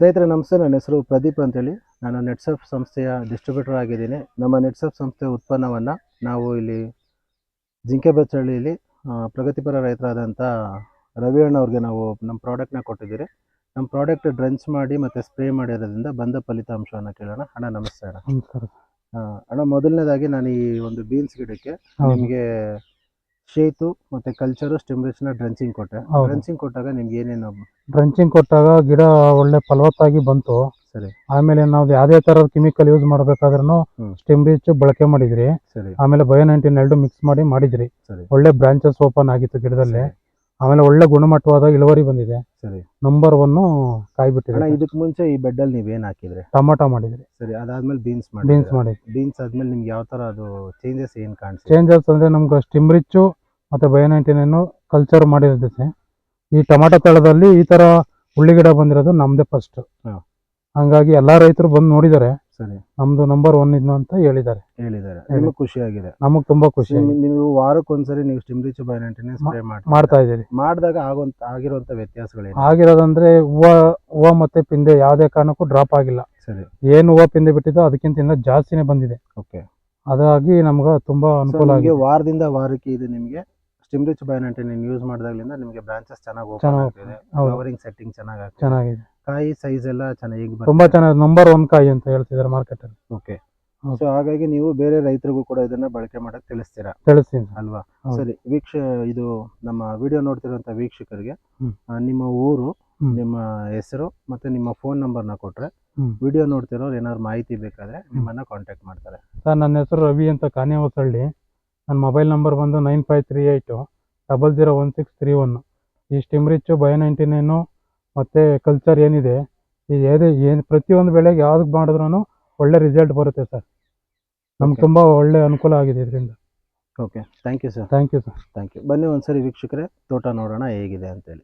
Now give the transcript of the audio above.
ಸ್ನೇಹಿತರೆ ನಮಸ್ತೆ. ನನ್ನ ಹೆಸರು ಪ್ರದೀಪ್ ಅಂತೇಳಿ. ನಾನು ನೆಟ್ಸಫ್ ಸಂಸ್ಥೆಯ ಡಿಸ್ಟ್ರಿಬ್ಯೂಟರ್ ಆಗಿದ್ದೀನಿ. ನಮ್ಮ ನೆಟ್ಸಫ್ ಸಂಸ್ಥೆಯ ಉತ್ಪನ್ನವನ್ನು ನಾವು ಇಲ್ಲಿ ಜಿಂಕೆ ಬಚ್ಚಳ್ಳಿಯಲ್ಲಿ ಪ್ರಗತಿಪರ ರೈತರಾದಂಥ ರವಿ ಅಣ್ಣ ಅವ್ರಿಗೆ ನಾವು ನಮ್ಮ ಪ್ರಾಡಕ್ಟ್ನ ಕೊಟ್ಟಿದ್ದೀರಿ. ನಮ್ಮ ಪ್ರಾಡಕ್ಟ್ ಡ್ರೆಂಚ್ ಮಾಡಿ ಮತ್ತು ಸ್ಪ್ರೇ ಮಾಡಿರೋದ್ರಿಂದ ಬಂದ ಫಲಿತಾಂಶವನ್ನು ಕೇಳೋಣ. ಅಣ್ಣ ನಮಸ್ತೆ ಅಣ್ಣ. ನಮಸ್ಕಾರ. ಅಣ್ಣ ಮೊದಲನೇದಾಗಿ ನಾನು ಈ ಒಂದು ಬೀನ್ಸ್ ಗಿಡಕ್ಕೆ ನಿಮಗೆ ಶೇತು ಮತ್ತೆ ಕಲ್ಚರು ಸ್ಟಿಮ್ರಿಚ್ನ ಡ್ರೆನ್ಸಿಂಗ್ ಕೊಟ್ಟೆ ಹೌದು. ಡ್ರಂಚಿಂಗ್ ಕೊಟ್ಟಾಗ ನಿಮ್ಗೆ ಏನೇನು ಡ್ರಂಚಿಂಗ್ ಕೊಟ್ಟಾಗ ಗಿಡ ಒಳ್ಳೆ ಫಲವತ್ತಾಗಿ ಬಂತು. ಸರಿ. ಆಮೇಲೆ ನಾವು ಯಾವುದೇ ತರ ಕೆಮಿಕಲ್ ಯೂಸ್ ಮಾಡಬೇಕಾದ್ರೂ ಹ್ಮ್. ಸ್ಟಿಮ್ ರೀಚ್ ಬಳಕೆ ಮಾಡಿದ್ರಿ. ಸರಿ. ಆಮೇಲೆ ಬಯೋ ನೈನ್ಟೀನ್ ಎರಡು ಮಿಕ್ಸ್ ಮಾಡಿ ಮಾಡಿದ್ರಿ. ಸರಿ. ಒಳ್ಳೆ ಬ್ರಾಂಚಸ್ ಓಪನ್ ಆಗಿತ್ತು ಗಿಡದಲ್ಲಿ. ಆಮೇಲೆ ಒಳ್ಳೆ ಗುಣಮಟ್ಟವಾದ ಇಳುವರಿ ಬಂದಿದೆ. ಸರಿ. ನಂಬರ್ ಒನ್ ಕಾಯಿ ಅಣ್ಣ ಬಿಟ್ಟಿದೆ ಇದಕ್ಕೆ ಮುಂಚೆ ಈ ಬೆಡ್ಡಲ್ಲಿ ನೀವೇನು ಹಾಕಿದ್ರಿ? ಟೊಮಾಟೊ ಮಾಡಿದ್ರಿ. ಸರಿ ಅದಾದ್ಮೇಲೆ ಬೀನ್ಸ್ ಬೀನ್ಸ್ ಮಾಡಿ ಮಾಡಿ ಬೀನ್ಸ್ ಆದ್ಮೇಲೆ ನಿಮ್ಗೆ ಯಾವ ತರ ಅದು ಚೇಂಜಸ್ ಏನ್ ಕಾಣಿಸ್ತು ಚೇಂಜಸ್ ಅಂದ್ರೆ ನಮ್ಗೆ ಸ್ಟಿಮ್ ರಿಚ್ಚು ಮತ್ತೆ ಬಯೋ ನೈನ್ಟೀನ್ ಕಲ್ಚರ್ ಮಾಡಿರೋದಕ್ಕೆ. ಈ ಟೊಮಾಟೊ ತಳದಲ್ಲಿ ಈ ತರ ಹುಳ್ಳಿ ಗಿಡ ಬಂದಿರೋದು ನಮ್ದೇ ಫಸ್ಟ್ ಹಂಗಾಗಿ ಎಲ್ಲಾ ರೈತರು ಬಂದು ನೋಡಿದ್ದಾರೆ ಸರಿ. ನಮ್ದು ನಂಬರ್ ಒನ್ ಇದು ಅಂತ ಹೇಳಿದ್ದಾರೆ. ಹೇಳಿದ್ದಾರೆ. ಹೇಳಿ. ನಿಮಗೆ ಖುಷಿಯಾಗಿದೆ ನಮಗೆ ತುಂಬಾ ಖುಷಿ ನೀವು ವಾರಕ್ಕೊಂದ್ಸರಿ ನೀವು ಸ್ಟಿಮ್ ರಿಚ್ ಬಯೋನೆಂಟಿನ ಸ್ಪ್ರೇ ಮಾಡಿ ಮಾಡ್ತಾ ಇದ್ದೀರಿ. ಮಾಡಿದಾಗ ಆಗೋಂತ ಆಗಿರುವಂತ ವ್ಯತ್ಯಾಸಗಳೇನು? ಆಗಿರೋದಂದ್ರೆ ಹೂವ ಹೂವ ಮತ್ತೆ ಪಿಂದೆ ಯಾವುದೇ ಕಾರಣಕ್ಕೂ ಡ್ರಾಪ್ ಆಗಿಲ್ಲ. ಸರಿ. ಏನು ಹೂವ ಪಿಂದೆ ಬಿಟ್ಟಿದ್ದೋ ಅದಕ್ಕಿಂತ ಇನ್ನ ಜಾಸ್ತಿನೇ ಬಂದಿದೆ. ಓಕೆ. ಅದಾಗಿ ನಮ್ಗೆ ತುಂಬಾ ಅನುಕೂಲ ಆಗಿದೆ. ವಾರದಿಂದ ವಾರಕ್ಕೆ ಇದು ನಿಮಗೆ ಸ್ಟಿಮ್ ರಿಚ್ ಬಯೋನೆಂಟಿನ ಯೂಸ್ ಮಾಡಿದಾಗಲಿಂದ ನಿಮಗೆ ಬ್ರಾಂಚಸ್ ಚೆನ್ನಾಗಿ ಓಪನ್ ಚೆನ್ನಾಗ್ ಆಗ್ತಿದೆ ಹೌದು ಫ್ಲವರಿಂಗ್ ಸೆಟ್ಟಿಂಗ್ ಚೆನ್ನಾಗಿ ಆಗ್ತಿದೆ ಚೆನ್ನಾಗಿದೆ ಕಾಯಿ ಸೈಜ್ ಎಲ್ಲ ಚೆನ್ನಾಗಿ ತುಂಬಾ ಚೆನ್ನಾಗಿ ನಂಬರ್ ಒನ್ ಕಾಯಿ ಅಂತ ಹೇಳ್ತಿದ್ದಾರೆ ಮಾರ್ಕೆಟ್ ಅಲ್ಲಿ ಓಕೆ ಹೌದು. ಸೊ ಹಾಗಾಗಿ ನೀವು ಬೇರೆ ರೈತರಿಗೂ ಕೂಡ ಇದನ್ನ ಬಳಕೆ ಮಾಡಕ್ ತಿಳಿಸ್ತೀರಾ ತಿಳಿಸ್ತೀನಿ ಸರ್. ಅಲ್ವಾ ಹೌದು. ಸರಿ ವೀಕ್ಷ ಇದು ನಮ್ಮ ವಿಡಿಯೋ ನೋಡ್ತಿರುವಂತ ವೀಕ್ಷಕರಿಗೆ ಹ್ಮ್. ಆ, ನಿಮ್ಮ ಊರು ಹ್ಮ್. ನಿಮ್ಮ ಹೆಸರು ಮತ್ತೆ ನಿಮ್ಮ ಫೋನ್ ನಂಬರ್ನ ಕೊಟ್ರೆ ಹ್ಮ್. ವಿಡಿಯೋ ನೋಡ್ತಿರೋರು ಏನಾದ್ರು ಮಾಹಿತಿ ಬೇಕಾದ್ರೆ ನಿಮ್ಮನ್ನ ಕಾಂಟ್ಯಾಕ್ಟ್ ಮಾಡ್ತಾರೆ ಸರ್ ನನ್ನ ಹೆಸರು ರವಿ ಅಂತ ಕಾನೇವಸಳ್ಳಿ ನನ್ನ ಮೊಬೈಲ್ ನಂಬರ್ ಬಂದು nine five three eight double zero one six three one. ಈ ಸ್ಟಿಮ್ ರಿಚ್ಚು ಬಯೋ ನೈಂಟಿನೇನು ಮತ್ತು ಕಲ್ಚರ್ ಏನಿದೆ ಈ ಏದೇ ಏನು ಪ್ರತಿಯೊಂದು ಬೆಳೆಗೆ ಯಾವ್ದಕ್ಕೆ ಮಾಡಿದ್ರೂ ಒಳ್ಳೆ ರಿಸಲ್ಟ್ ಬರುತ್ತೆ ಸರ್. ನಮ್ಗೆ. ತುಂಬ ಒಳ್ಳೆ ಅನುಕೂಲ ಆಗಿದೆ ಇದರಿಂದ. Okay thank you sir thank you sir thank you ಬನ್ನಿ ಒಂದ್ಸರಿ ವೀಕ್ಷಕರೇ ತೋಟ ನೋಡೋಣ ಹೇಗಿದೆ ಅಂತೇಳಿ.